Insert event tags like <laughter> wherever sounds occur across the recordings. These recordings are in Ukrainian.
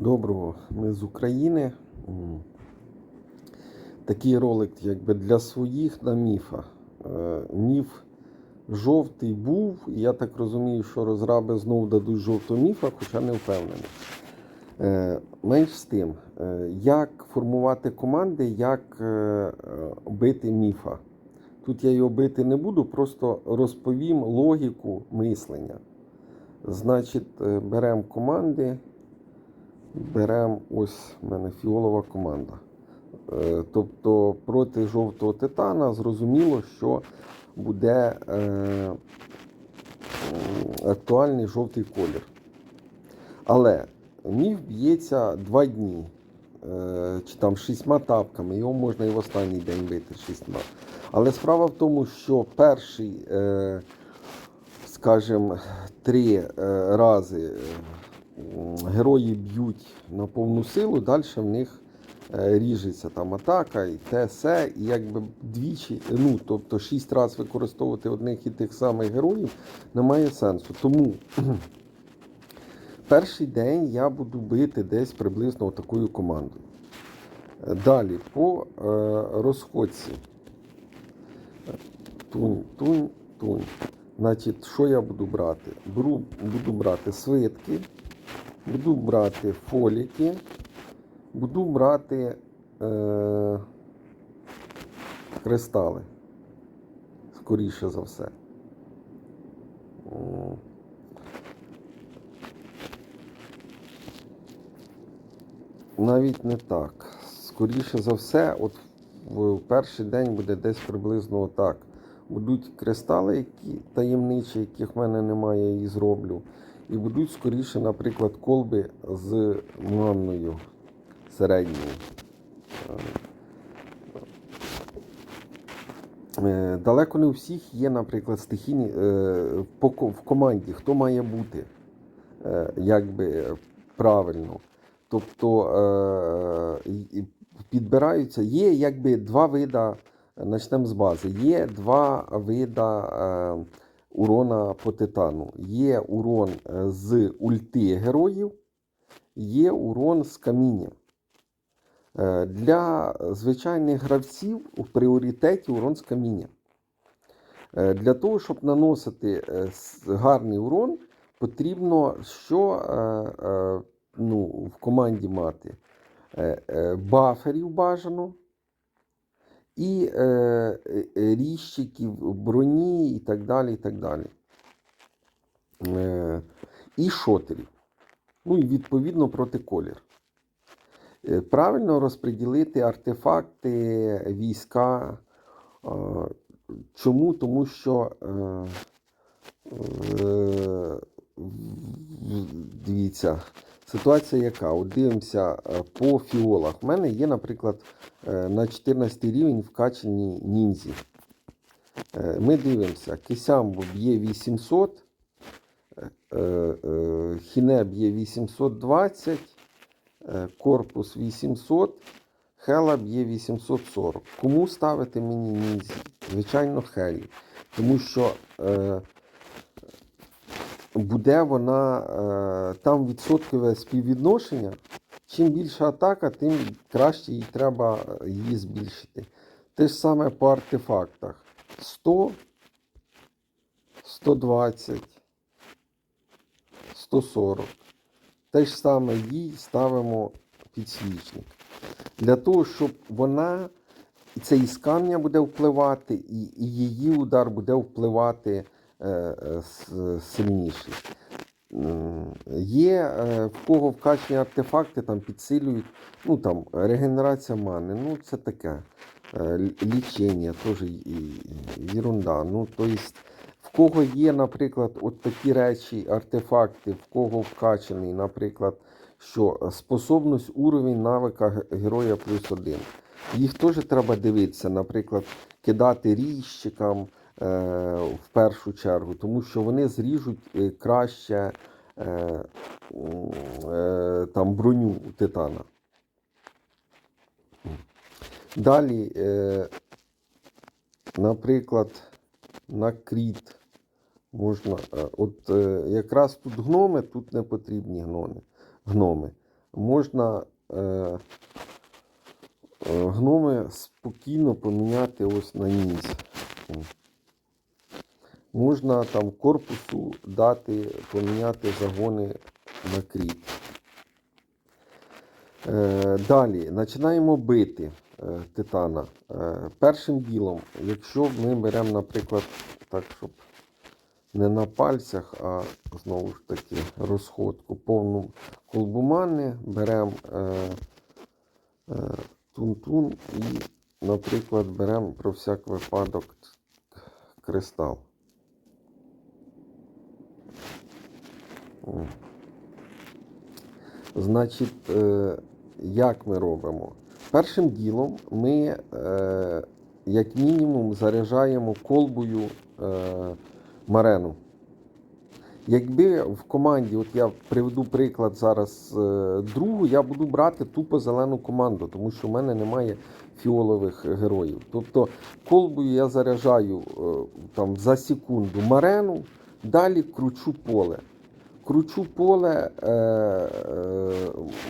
Доброго, ми з України. Такий ролик якби для своїх на міфа. Е, Міф жовтий був, і я так розумію, що розраби знову дадуть жовтого міфа, хоча не впевнений. Е, Менш з тим, е, як формувати команди, як бити міфа. Тут я його бити не буду, просто розповім логіку мислення. Значить, беремо команди. Беремо ось в мене фіолова команда. Е, Тобто проти жовтого титана зрозуміло, що буде е, актуальний жовтий колір. Але міф б'ється два дні. Е, Чи там шістьма тапками, його можна і в останній день бити шістьма. Але справа в тому, що перший, скажімо, три рази герої б'ють на повну силу, далі в них е, ріжеться там атака і те все, і якби двічі, ну тобто шість разів використовувати одних і тих самих героїв немає сенсу. Тому <clears throat> перший день я буду бити десь приблизно такою командою. Далі по е, розходці. Тунь, тунь, тунь. Значить, що я буду брати? Беру, буду брати свитки, буду брати фоліки, буду брати е, кристали. Скоріше за все. Навіть не так. Скоріше за все, от в перший день буде десь приблизно отак. Будуть кристали, які таємничі, яких в мене немає, і зроблю. І будуть скоріше, наприклад, колби з манною середньою. Е, Далеко не у всіх є, наприклад, стихійні е, в команді, хто має бути е, якби правильно. Тобто підбираються, є якби два вида, почнемо з бази, є два вида урона по титану. Є урон е, з ульти героїв, є урон з каміння. Е, Для звичайних гравців в пріоритеті урон з каміння. Е, Для того, щоб наносити гарний урон, потрібно що ну, в команді мати баферів бажано і е, е, ріщиків, броні і так далі. І, так далі. Е, і шотерів. Ну і відповідно проти колір. Е, Правильно розподілити артефакти, війська. Е, Чому? Тому що е, е, дивіться, ситуація яка? От дивимося е, по фіолах. У мене є, наприклад, е, на 14 рівень вкачані ніндзі. Е, Ми дивимося, Кисямбо б'є 800, е, е, Хіне б'є 820, е, корпус 800, Хела б'є 840. Кому ставити мені ніндзі? Звичайно, Хелі. Тому що буде вона е, там відсоткове співвідношення. Чим більша атака, тим краще їй треба її збільшити. Те ж саме по артефактах. 100, 120, 140. Те ж саме їй ставимо підсвічник. Для того, щоб вона, і це із камня буде впливати, і, і її удар буде впливати сильніший. Є е, в кого вкачені артефакти там підсилюють, ну там регенерація мани, ну це таке. Е, Лічення теж ерунда. Ну, то есть, в кого є, наприклад, от такі речі, артефакти, в кого вкачаний, наприклад, що е, способність уровень навика героя плюс один. Їх теж треба дивитися, наприклад, кидати ріжчикам е, в першу чергу, тому що вони зріжуть е, краще е, е, там броню титана. Далі, е, наприклад, на кріт можна. е, От е, якраз тут гноми, тут не потрібні гноми. гноми. можна е, е, гноми спокійно поміняти ось на низ. Можна там корпусу дати, поміняти загони на кріт. Е, далі починаємо бити е, титана. Е, першим ділом, якщо ми беремо, наприклад, так, щоб не на пальцях, а знову ж таки розходку, повну колбу мани, беремо тун-тун і, наприклад, беремо про всяк випадок кристал. О. Значить, е, як ми робимо? Першим ділом ми, е, як мінімум, заряджаємо колбою е, марену. Якби в команді, от я приведу приклад зараз другу, я буду брати тупо зелену команду, тому що в мене немає фіолових героїв. Тобто колбою я заряджаю там, за секунду марену, далі кручу поле. Кручу поле, е, е,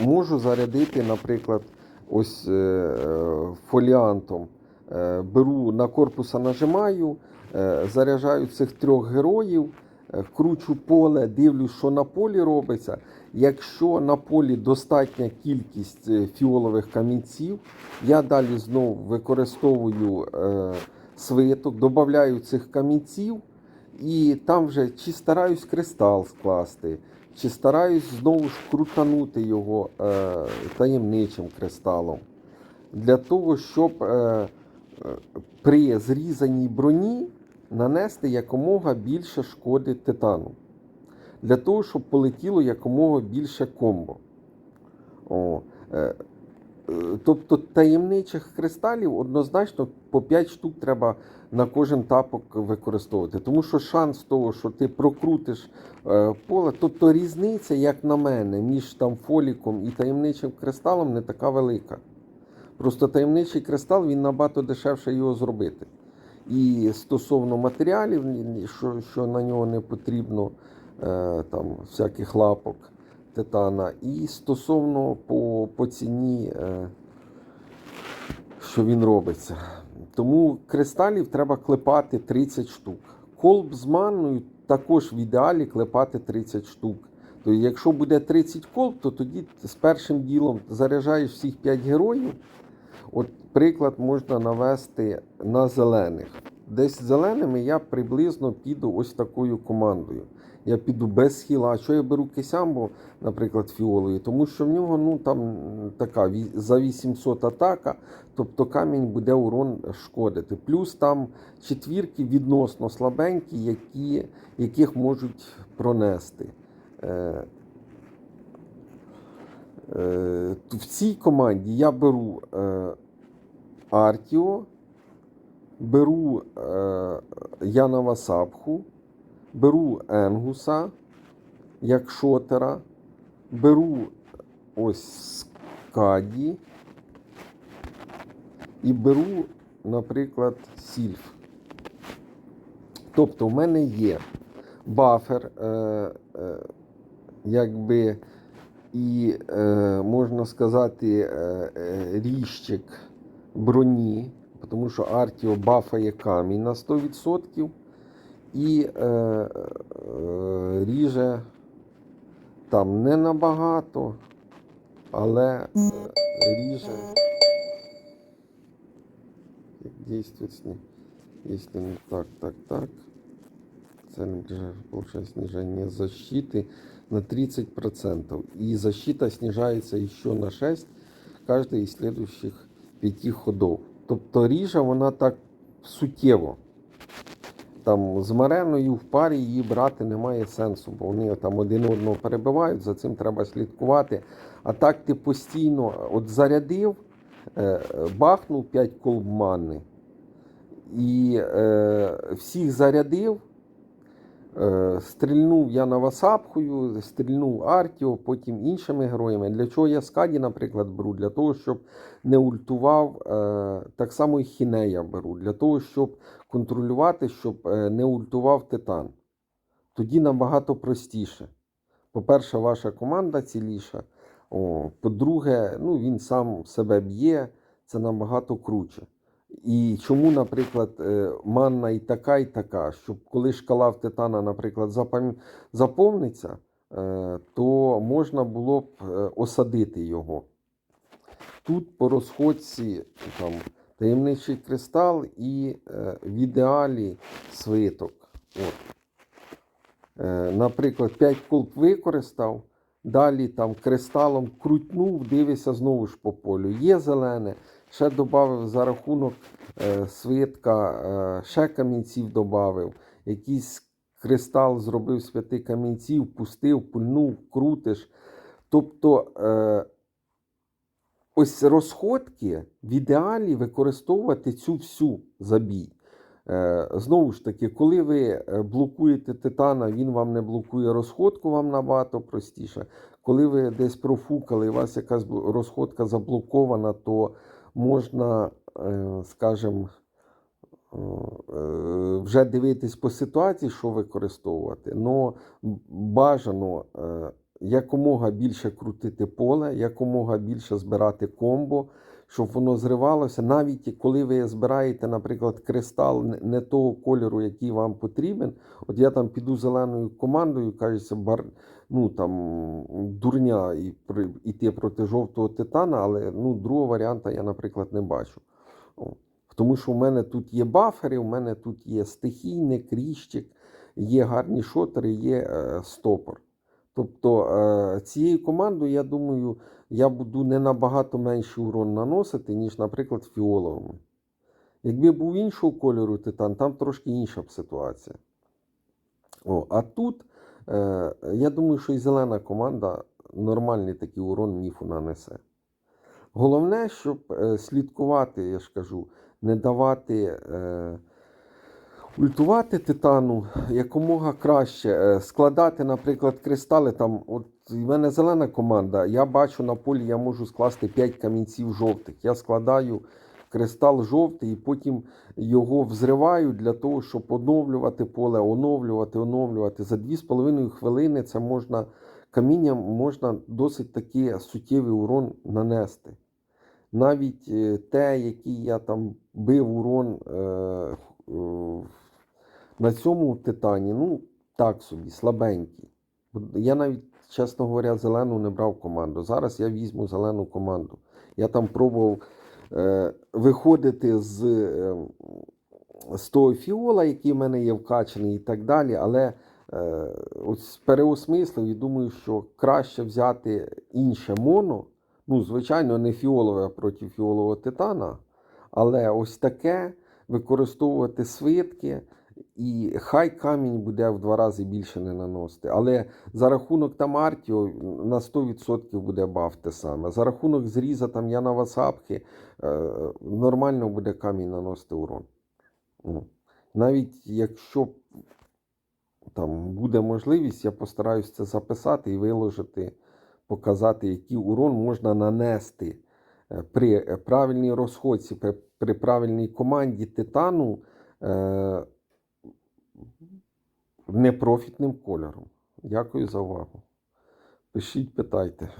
можу зарядити, наприклад, ось е, фоліантом. Е, беру на корпуса, нажимаю, е, заряджаю цих трьох героїв, е, кручу поле, дивлюсь, що на полі робиться. Якщо на полі достатня кількість е, фіолових камінців, я далі знову використовую е, свиток, додаю цих камінців. І там вже чи стараюсь кристал скласти, чи стараюсь знову ж крутанути його е, таємничим кристалом. Для того, щоб е, при зрізаній броні нанести якомога більше шкоди титану. Для того, щоб полетіло якомога більше комбо. О, е, е, Тобто таємничих кристалів однозначно по 5 штук треба на кожен тапок використовувати. Тому що шанс того, що ти прокрутиш е, поле, тобто різниця, як на мене, між там фоліком і таємничим кристалом не така велика. Просто таємничий кристал він набагато дешевше його зробити. І стосовно матеріалів, що, що на нього не потрібно, е, там всяких лапок титана, і стосовно по, по ціні, е, що він робиться. Тому кристалів треба клепати 30 штук. Колб з манною також в ідеалі клепати 30 штук. Тобто, якщо буде 30 колб, то тоді з першим ділом заряджаєш всіх 5 героїв. От приклад можна навести на зелених. Десь зеленими я приблизно піду ось такою командою. Я піду без схіла. А що я беру кисямбо, наприклад, фіолою? Тому що в нього ну, там така за 800 атака, тобто камінь буде урон шкодити. Плюс там четвірки відносно слабенькі, які, яких можуть пронести. Е, е, в цій команді я беру е, Артіо, беру е, Яна Васапху, беру Енгуса як шотера, беру ось Скаді і беру, наприклад, Сільф. Тобто в мене є бафер, е, е, якби і, е, можна сказати, ріжчик броні, тому що Артіо бафає камінь на 100% і е, е, ріже там не набагато, але е, ріже. Як действует с? Если не так, так, так. Цель получает снижение защиты на 30%. И защита снижается еще на 6 каждой из следующих 5 ходов. Тобто ріжа вона так суттєво. Там з мареною в парі її брати немає сенсу, бо вони там один одного перебивають, за цим треба слідкувати. А так ти постійно от зарядив, е, бахнув 5 колб мани і е, всіх зарядив. Е, Стрільнув я Навасапхою, стрільнув Артіо, потім іншими героями. Для чого я Скаді, наприклад, беру? Для того, щоб не ультував, е, так само і Хінея беру, для того, щоб контролювати, щоб е, не ультував Титан. Тоді набагато простіше. По-перше, ваша команда ціліша. По-друге, ну, він сам себе б'є, це набагато круче. І чому, наприклад, е, манна і така, і така, щоб коли шкала в титана, наприклад, заповниться, е, то можна було б осадити його. Тут по розходці там, таємничий кристал і е, в ідеалі свиток. От. Е, наприклад, 5 колб використав, далі там кристалом крутнув, дивишся знову ж по полю. Є зелене, ще додав за рахунок е, свитка, е, ще камінців додав, якийсь кристал зробив з п'яти камінців, пустив, пульнув, крутиш. Тобто е, ось розходки в ідеалі використовувати цю всю забій. Е, Знову ж таки, коли ви е, блокуєте титана, він вам не блокує розходку, вам набагато простіше. Коли ви десь профукали, і у вас якась розходка заблокована, то можна, е, скажімо, вже дивитись по ситуації, що використовувати. Но бажано якомога більше крутити поле, якомога більше збирати комбо, щоб воно зривалося. Навіть коли ви збираєте, наприклад, кристал не- того кольору, який вам потрібен. От я там піду зеленою командою, кажеться, бар, ну там дурня і іти проти жовтого титана, але ну, другого варіанта я, наприклад, не бачу. Тому що в мене тут є бафери, у мене тут є стихійник, ріщик, є гарні шотери, є е, стопор. Тобто е, цією командою, я думаю, я буду не набагато менший урон наносити, ніж, наприклад, фіоловими. Якби був іншого кольору титан, там трошки інша б ситуація. О, а тут, е, я думаю, що і зелена команда нормальний такий урон міфу нанесе. Головне, щоб е, слідкувати, я ж кажу, не давати ультувати титану якомога краще, е, складати, наприклад, кристали. Там, от в мене зелена команда, я бачу на полі, я можу скласти 5 камінців жовтих. Я складаю кристал жовтий і потім його взриваю для того, щоб оновлювати поле, оновлювати, оновлювати. За 2,5 хвилини це можна камінням можна досить таки суттєвий урон нанести. Навіть е, те, який я там бив урон е, е, на цьому титані, ну так собі, слабенький. Я навіть, чесно говоря, зелену не брав команду. Зараз я візьму зелену команду. Я там пробував е, виходити з, е, з того фіола, який в мене є вкачаний, і так далі. Але е, ось переосмислив і думаю, що краще взяти інше моно. Ну, звичайно, не фіолове проти фіолового титана, але ось таке використовувати свитки, і хай камінь буде в два рази більше не наносити. Але за рахунок там Артіо на 100% буде баф те саме. За рахунок зріза там Яна Васапки е, нормально буде камінь наносити урон. Ну, Навіть якщо там буде можливість, я постараюсь це записати і виложити, показати, який урон можна нанести е, при правильній розходці, при, при правильній команді титану е, непрофітним кольором. Дякую за увагу. Пишіть, питайте.